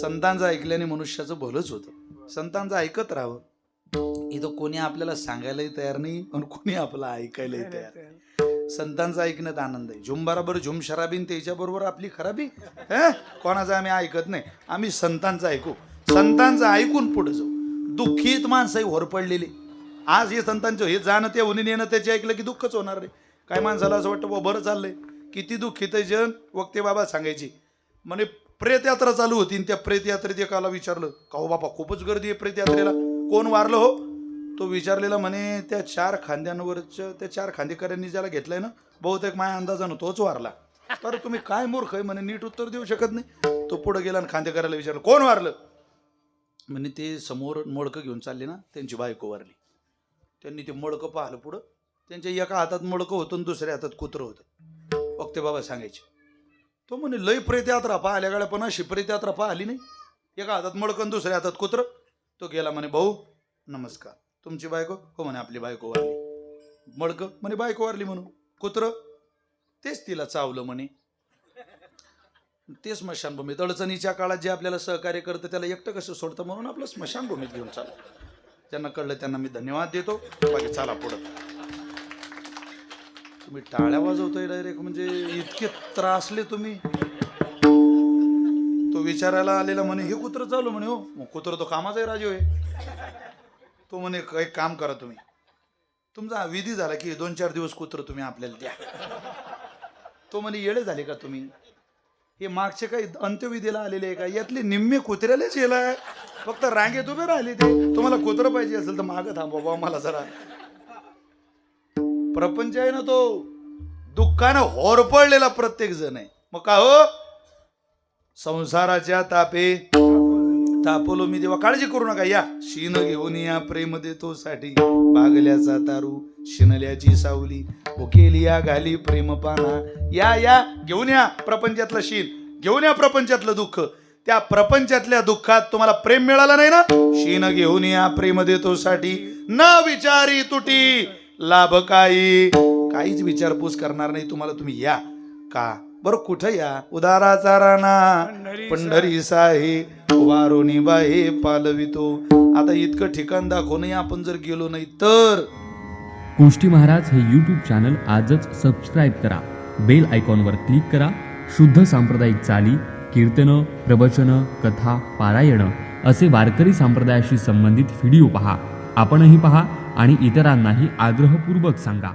संतांचं ऐकल्याने मनुष्याचं भलंच होतं. संतांचं ऐकत राहावं. इथं कोणी आपल्याला सांगायलाही तयार नाही आणि कोणी आपलं ऐकायलाही तयार संतांचं ऐकण्यात आनंद आहे. झुम बरोबर झुम शराबीन त्याच्या बरोबर आपली खराबी? हं? कोणाचं आम्ही ऐकत नाही. आम्ही संतांचं ऐकू. संतांचं ऐकून पुढे जाऊ. दुःखीत माणसं होर पडलेली. आज हे संतांचं हे जाणं ते होणे येणं त्याचे ऐकलं की दुःखच होणार रे. काय माणसाला असं वाटतं बरं चाललंय. किती दुःखित आहे जन वक्ते बाबा सांगायची. म्हणे प्रेतयात्रा चालू होती आणि त्या प्रेतयात्रेत एकाला विचारलं का हो बापा खूपच गर्दी आहे प्रेतयात्रेला. कोण वारलं हो? तो विचारलेला म्हणे त्या चार खांद्यांवरच्या त्या चार खांदेकऱ्यांनी ज्याला घेतलंय ना बहुतेक माझ्या अंदाजानं तोच वारला. तर तुम्ही काय मूर्ख आहे? म्हणे नीट उत्तर देऊ शकत नाही. तो पुढे गेला आणि खांदेकऱ्याला विचारलं कोण वारलं? म्हणे ते समोर मडकं घेऊन चालले ना त्यांची बायको वारली. त्यांनी ते मडकं पाहिलं पुढं. त्यांच्या एका हातात मडकं होतं आणि दुसऱ्या हातात कुत्रं होतं. बघते बाबा सांगायचे. तो म्हणे लय प्रेतयात्रा पाहिल्या गाड्या पण अशी प्रेतयात्रा पाहिली नाही. एका हातात मडकन दुसऱ्या हातात कुत्र. तो गेला म्हणे भाऊ नमस्कार. तुमची बायको? हो म्हणे आपली बायको वारली. मडकं? म्हणे बायको वारली म्हणून. कुत्र? तेच तिला चावलं म्हणे. ते स्मशानभूमीत. अडचणीच्या काळात जे आपल्याला सहकार्य करतं त्याला एकटं कसं सोडतं म्हणून आपलं स्मशानभूमीत घेऊन चाललं. त्यांना कळलं त्यांना मी धन्यवाद देतो. बाकी चला पुढं. तुम्ही टाळ्या वाजवतोय डायरेक्ट म्हणजे इतके त्रासले तुम्ही. तो विचारायला आलेला म्हणे हे कुत्र चालू म्हणे हो. मग कुत्र तो कामाचा आहे राजीव आहे. तो म्हणे एक काम करा तुम्ही. तुमचा विधी झाला की दोन चार दिवस कुत्र तुम्ही आपल्याला द्या. तो म्हणे येळे झाले का तुम्ही? हे मागचे काही अंत्यविधीला आलेले आहे का? यातले निम्मे कुत्र्यालाच येलाय फक्त रांगेत उभे राहिले ते. तुम्हाला कुत्र पाहिजे असेल तर मागं थांबवा बाबा मला जरा. प्रपंच आहे ना तो दुःखानं होरपळलेला प्रत्येक जण आहे. मग का हो? संसाराच्या तापे तापलो मी देवा. काळजी करू नका. या. शीन घेऊन या प्रेम देतो साठी भागल्याचा तारू शिनल्याची सावली ओकेली या घाली प्रेम पाना या या. घेऊन या प्रपंचातलं शीन घेऊन या प्रपंचातलं दुःख. त्या प्रपंचातल्या दुःखात तुम्हाला प्रेम मिळालं नाही ना? शीन घेऊन या प्रेम देतो साठी न विचारी तुटी. लाभ काही. काहीच विचारपूस करणार नाही तुम्हाला तुम्ही या. का? बरं कुठं या? उदाराचा राणा पंढरी साहे वारोनी बाहे पालवितो. आता इतकं ठिकाण दाखवूनही आपण जर गेलो नाही तर? गोष्टी महाराज हे यूट्यूब चॅनल आजच सबस्क्राईब करा. बेल आयकॉनवर क्लिक करा. शुद्ध सांप्रदायिक चाली कीर्तनं प्रवचनं कथा पारायणं असे वारकरी संप्रदायाशी संबंधित व्हिडिओ पहा. आपणही पहा. आणि इतरांनाही आग्रहपूर्वक सांगा.